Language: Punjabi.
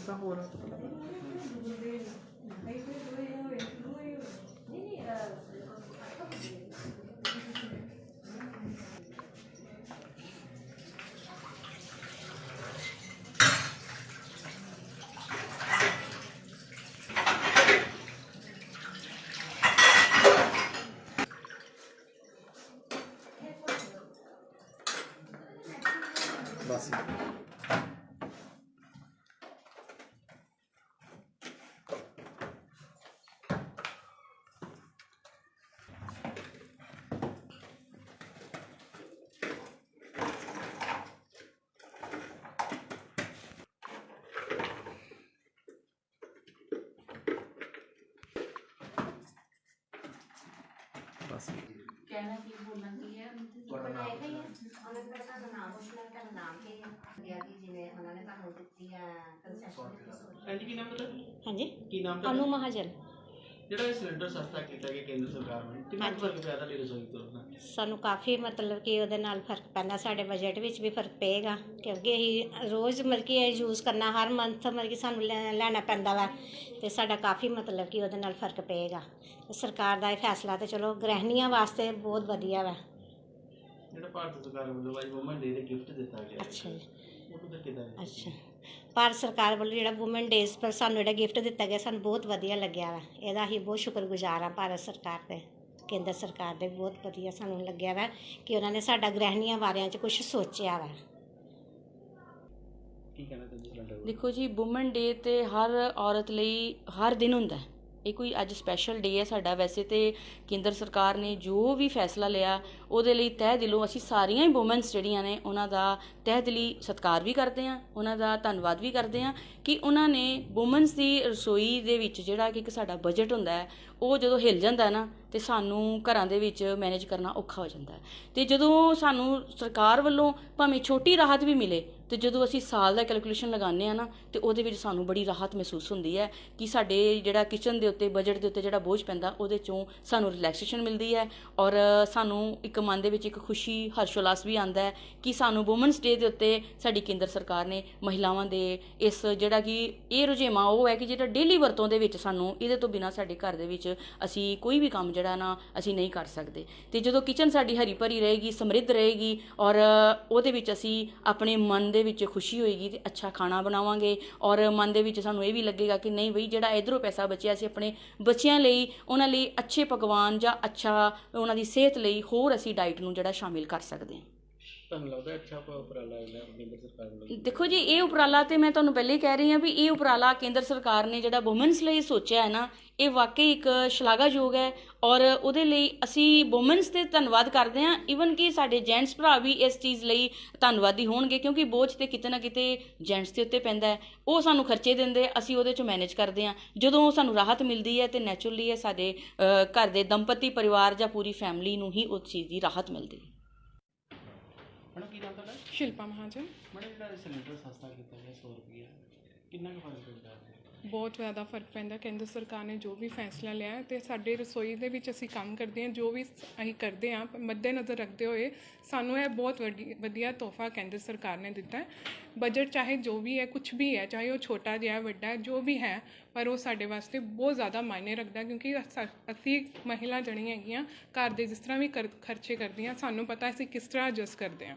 ਕਿੱਦਾਂ ਹੋ ਰਿਹਾ ਪਤਾ ਲੱਗਾ ਬਸ ਬਸ ਕਹਿਣਾ ਕੀ ਬੋਲਣ ਦੀ ਹੈ ਤੁਹਾਡਾ ਨਾਮ ਉਹਨਾਂ ਨੇ ਤੁਹਾਡਾ ਨਾਮ ਪੁੱਛਣਾ ਤੁਹਾਡਾ ਨਾਮ ਕੀ ਹੈ ਗਿਆ ਕਿ ਜਿਵੇਂ ਉਹਨਾਂ ਨੇ ਤੁਹਾਨੂੰ ਦਿੱਤੀ ਆ ਕੰਸੈਸ਼ਨ ਜਿਹੜਾ ਇਹ ਸਿਲੰਡਰ ਸਸਤਾ ਕੀਤਾ ਗਿਆ ਕੇਂਦਰ ਸਰਕਾਰ ਨੇ ਕਿੰਨਾ ਕੁ ਫ਼ਰਕ ਪਿਆ ਤੁਹਾਡੀ ਰਸੋਈ ਤੋਂ? ਨਾ ਸਾਨੂੰ ਕਾਫੀ ਮਤਲਬ ਕਿ ਉਹਦੇ ਨਾਲ ਫ਼ਰਕ ਪੈਂਦਾ ਸਾਡੇ ਬਜਟ ਵਿੱਚ ਵੀ ਫ਼ਰਕ ਪਏਗਾ ਕਿਉਂਕਿ ਅਸੀਂ ਰੋਜ਼ ਮਤਲਬ ਕਿ ਇਹ ਯੂਜ਼ ਕਰਨਾ ਹਰ ਮੰਥ ਮਤਲਬ ਕਿ ਸਾਨੂੰ ਲੈ- ਲੈਣਾ ਪੈਂਦਾ ਵਾ ਤੇ ਸਾਡਾ ਕਾਫੀ ਮਤਲਬ ਕਿ ਉਹਦੇ ਨਾਲ ਫ਼ਰਕ ਪਏਗਾ। ਤੇ ਸਰਕਾਰ ਦਾ ਇਹ ਫੈਸਲਾ ਤੇ ਚਲੋ ਗ੍ਰਹਿਣੀਆਂ ਵਾਸਤੇ ਬਹੁਤ ਵਧੀਆ ਵਾ। ਜਿਹੜਾ ਭਾਰਤ ਸਰਕਾਰ ਵੱਲੋਂ ਅੱਜ ਵੂਮਨ ਡੇ ਦੇ ਗਿਫਟ ਦਿੱਤਾ ਗਿਆ। ਅੱਛਾ ਜੀ। ਉਹ ਤਾਂ ਕਿਦਾਂ ਅੱਛਾ। ਭਾਰਤ ਸਰਕਾਰ ਵੱਲੋਂ ਜਿਹੜਾ ਔਮਨ ਡੇਜ਼ ਪਰ ਸਾਨੂੰ ਜਿਹੜਾ ਗਿਫਟ ਦਿੱਤਾ ਗਿਆ ਸਾਨੂੰ ਬਹੁਤ ਵਧੀਆ ਲੱਗਿਆ ਵਾ। ਇਹਦਾ ਅਸੀਂ ਬਹੁਤ ਸ਼ੁਕਰਗੁਜ਼ਾਰ ਆ ਭਾਰਤ ਸਰਕਾਰ ਦੇ ਕੇਂਦਰ ਸਰਕਾਰ ਦੇ ਬਹੁਤ ਵਧੀਆ ਸਾਨੂੰ ਲੱਗਿਆ ਵਾ ਕਿ ਉਹਨਾਂ ਨੇ ਸਾਡਾ ਗ੍ਰਹਿਣੀਆਂ ਬਾਰਿਆਂ 'ਚ ਕੁਝ ਸੋਚਿਆ ਵਾ। ਕੀ ਕਹਿਣਾ ਚਾਹੁੰਦੇ ਸਿਲੰਡਰ ਬਾਰੇ? ਦੇਖੋ ਜੀ ਔਮਨ ਡੇ ਤੇ ਹਰ ਔਰਤ ਲਈ ਹਰ ਦਿਨ ਹੁੰਦਾ ਹੈ। ਇਹ ਕੋਈ ਅੱਜ ਸਪੈਸ਼ਲ ਡੇ ਹੈ ਸਾਡਾ। ਵੈਸੇ ਤੇ ਕੇਂਦਰ ਸਰਕਾਰ ਨੇ ਜੋ ਵੀ ਫੈਸਲਾ ਲਿਆ, ਉਹਦੇ ਲਈ ਤਹਿ ਦਿਲੋਂ ਅਸੀਂ ਸਾਰੀਆਂ ਹੀ ਔਮਨਸ ਜਿਹੜੀਆਂ ਨੇ, ਉਹਨਾਂ ਦਾ ਤਹਿ ਦਿਲੀ ਸਤਿਕਾਰ ਵੀ ਕਰਦੇ ਹਾਂ, ਉਹਨਾਂ ਦਾ ਧੰਨਵਾਦ ਵੀ ਕਰਦੇ ਹਾਂ ਕਿ ਉਹਨਾਂ ਨੇ ਔਮਨਸ ਦੀ ਰਸੋਈ ਦੇ ਵਿੱਚ ਜਿਹੜਾ ਕਿ ਇੱਕ ਸਾਡਾ ਬਜਟ ਹੁੰਦਾ ਹੈ, ਉਹ ਜਦੋਂ ਹਿੱਲ ਜਾਂਦਾ ਹੈ ਨਾ, ਤੇ ਸਾਨੂੰ ਘਰਾਂ ਦੇ ਵਿੱਚ ਮੈਨੇਜ ਕਰਨਾ ਔਖਾ ਹੋ ਜਾਂਦਾ ਹੈ। ਤੇ ਜਦੋਂ ਸਾਨੂੰ ਸਰਕਾਰ ਵੱਲੋਂ ਭਾਵੇਂ ਛੋਟੀ ਰਾਹਤ ਵੀ ਮਿਲੇ ਤੇ ਜਦੋਂ ਅਸੀਂ ਸਾਲ ਦਾ ਕੈਲਕੂਲੇਸ਼ਨ ਲਗਾਉਂਦੇ ਆ ਨਾ, ਤੇ ਉਹਦੇ ਵਿੱਚ ਸਾਨੂੰ ਬੜੀ ਰਾਹਤ ਮਹਿਸੂਸ ਹੁੰਦੀ ਹੈ ਕਿ ਸਾਡੇ ਜਿਹੜਾ ਕਿਚਨ ਦੇ ਉੱਤੇ ਬਜਟ ਦੇ ਉੱਤੇ ਜਿਹੜਾ ਬੋਝ ਪੈਂਦਾ, ਉਹਦੇ ਚੋਂ ਸਾਨੂੰ ਰਿਲੈਕਸੇਸ਼ਨ ਮਿਲਦੀ ਹੈ ਔਰ ਸਾਨੂੰ ਇੱਕ ਮਨ ਦੇ ਵਿੱਚ ਇੱਕ ਖੁਸ਼ੀ, ਹਰਸ਼ੋਲਾਸ ਵੀ ਆਂਦਾ ਹੈ ਕਿ ਸਾਨੂੰ ਔਮਨਸ ਡੇ ਦੇ ਉੱਤੇ ਸਾਡੀ ਕੇਂਦਰ ਸਰਕਾਰ ਨੇ ਮਹਿਲਾਵਾਂ ਦੇ ਇਸ ਜਿਹੜਾ ਕਿ ਇਹ ਰੁਝੇਵਾਂ ਉਹ ਹੈ ਕਿ ਜਿਹੜਾ ਡੇਲੀ ਵਰਤੋਂ ਦੇ ਵਿੱਚ ਸਾਨੂੰ ਇਹਦੇ ਤੋਂ ਬਿਨਾ ਸਾਡੇ ਘਰ ਦੇ ਵਿੱਚ ਅਸੀਂ ਕੋਈ ਵੀ ਕੰਮ ਜਿਹੜਾ ਨਾ ਅਸੀਂ ਨਹੀਂ ਕਰ ਸਕਦੇ। ਤੇ ਜਦੋਂ ਕਿਚਨ ਸਾਡੀ ਹਰੀ ਭਰੀ ਰਹੇਗੀ, ਸਮਰਿੱਧ ਰਹੇਗੀ ਔਰ ਉਹਦੇ ਵਿੱਚ ਅਸੀਂ ਆਪਣੇ ਮਨ ਦੇ ਦੇ ਵਿੱਚ ਖੁਸ਼ੀ ਹੋਏਗੀ ਤੇ ਅੱਛਾ ਖਾਣਾ ਬਣਾਵਾਂਗੇ ਔਰ ਮਨ ਦੇ ਵਿੱਚ ਸਾਨੂੰ ਇਹ ਵੀ ਲੱਗੇਗਾ ਕਿ ਨਹੀਂ ਬਈ ਜਿਹੜਾ ਇਧਰੋਂ ਪੈਸਾ ਬਚਿਆ ਅਸੀਂ ਆਪਣੇ ਬੱਚਿਆਂ ਲਈ, ਉਹਨਾਂ ਲਈ ਅੱਛੇ ਪਕਵਾਨ ਜਾਂ ਅੱਛਾ ਉਹਨਾਂ ਦੀ ਸਿਹਤ ਲਈ ਹੋਰ ਅਸੀਂ ਡਾਈਟ ਨੂੰ ਜਿਹੜਾ ਸ਼ਾਮਿਲ ਕਰ ਸਕਦੇ ਹਾਂ। ਤੁਹਾਨੂੰ ਲੱਗਦਾ ਅੱਛਾ ਉਪਰਾਲਾ ਜਿਹੜਾ ਕੇਂਦਰ ਸਰਕਾਰ ਵੱਲੋਂ? ਦੇਖੋ ਜੀ ਇਹ ਉਪਰਾਲਾ ਤੇ ਮੈਂ ਤੁਹਾਨੂੰ ਪਹਿਲੇ ਹੀ ਕਹਿ ਰਹੀ ਹਾਂ ਵੀ ਇਹ ਉਪਰਾਲਾ ਕੇਂਦਰ ਸਰਕਾਰ ਨੇ ਜਿਹੜਾ ਔਮਨਸ ਲਈ ਸੋਚਿਆ ਹੈ ਨਾ ਇਹ ਵਾਕਈ ਇੱਕ ਸ਼ਲਾਘਾਯੋਗ ਹੈ ਔਰ ਉਹਦੇ ਲਈ ਅਸੀਂ ਔਮਨਸ ਤੇ ਧੰਨਵਾਦ ਕਰਦੇ ਹਾਂ। ਈਵਨ ਕਿ ਸਾਡੇ ਜੈਂਟਸ ਭਰਾ ਵੀ ਇਸ ਚੀਜ਼ ਲਈ ਧੰਨਵਾਦੀ ਹੋਣਗੇ ਕਿਉਂਕਿ ਬੋਝ ਤੇ ਕਿਤੇ ਨਾ ਕਿਤੇ ਜੈਂਟਸ ਦੇ ਉੱਤੇ ਪੈਂਦਾ ਹੈ। ਉਹ ਸਾਨੂੰ ਖਰਚੇ ਦਿੰਦੇ ਅਸੀਂ ਉਹਦੇ ਚੋਂ ਮੈਨੇਜ ਕਰਦੇ ਹਾਂ। ਜਦੋਂ ਸਾਨੂੰ ਰਾਹਤ ਮਿਲਦੀ ਹੈ ਤੇ ਨੈਚੁਰਲੀ ਇਹ ਸਾਡੇ ਅ, ਘਰ ਦੇ ਦੰਪਤੀ ਪਰਿਵਾਰ ਜਾਂ ਪੂਰੀ ਫੈਮਿਲੀ ਨੂੰ ਹੀ ਉਸ ਚੀਜ਼ ਦੀ ਰਾਹਤ ਮਿਲਦੀ ਹੈ। ਮੈਡਮ ਕੀ ਨਾਮ ਤੁਹਾਡਾ? ਸ਼ਿਲਪਾ ਮਹਾਜਨ। ਮੈਡਮ ਜਿਹੜਾ ਇਹ ਸਿਲੰਡਰ ਸਸਤਾ ਕੀਤਾ ਗਿਆ 100 ਰੁਪਏ ਕਿੰਨਾ ਕੁ ਫ਼ਰਕ ਪੈਂਦਾ? ਹੈ ਬਹੁਤ ਜ਼ਿਆਦਾ ਫ਼ਰਕ ਪੈਂਦਾ ਕੇਂਦਰ ਸਰਕਾਰ ਨੇ ਜੋ ਵੀ ਫੈਸਲਾ ਲਿਆ ਹੈ ਤੇ ਸਾਡੇ ਰਸੋਈ ਦੇ ਵਿੱਚ ਅਸੀਂ ਕੰਮ ਕਰਦੇ ਹਾਂ ਜੋ ਵੀ ਅਸੀਂ ਕਰਦੇ ਹਾਂ ਮੱਦੇਨਜ਼ਰ ਰੱਖਦੇ ਹੋਏ ਸਾਨੂੰ ਇਹ ਬਹੁਤ ਵੱਡੀ ਵਧੀਆ ਤੋਹਫਾ ਕੇਂਦਰ ਸਰਕਾਰ ਨੇ ਦਿੱਤਾ ਹੈ। ਬਜਟ ਚਾਹੇ ਜੋ ਵੀ ਹੈ ਕੁਝ ਵੀ ਹੈ ਚਾਹੇ ਉਹ ਛੋਟਾ ਜਿਹਾ ਹੈ, ਵੱਡਾ ਹੈ, ਜੋ ਵੀ ਹੈ ਪਰ ਉਹ ਸਾਡੇ ਵਾਸਤੇ ਬਹੁਤ ਜ਼ਿਆਦਾ ਮਾਇਨੇ ਰੱਖਦਾ ਕਿਉਂਕਿ ਅਸ- ਅਸੀਂ ਮਹਿਲਾ ਜਣੀ ਹੈਗੀਆਂ ਘਰ ਦੇ ਜਿਸ ਤਰ੍ਹਾਂ ਵੀ ਕਰ- ਖਰਚੇ ਕਰਦੀਆਂ ਸਾਨੂੰ ਪਤਾ ਅਸੀਂ ਕਿਸ ਤਰ੍ਹਾਂ ਐਡਜਸਟ ਕਰਦੇ ਹਾਂ।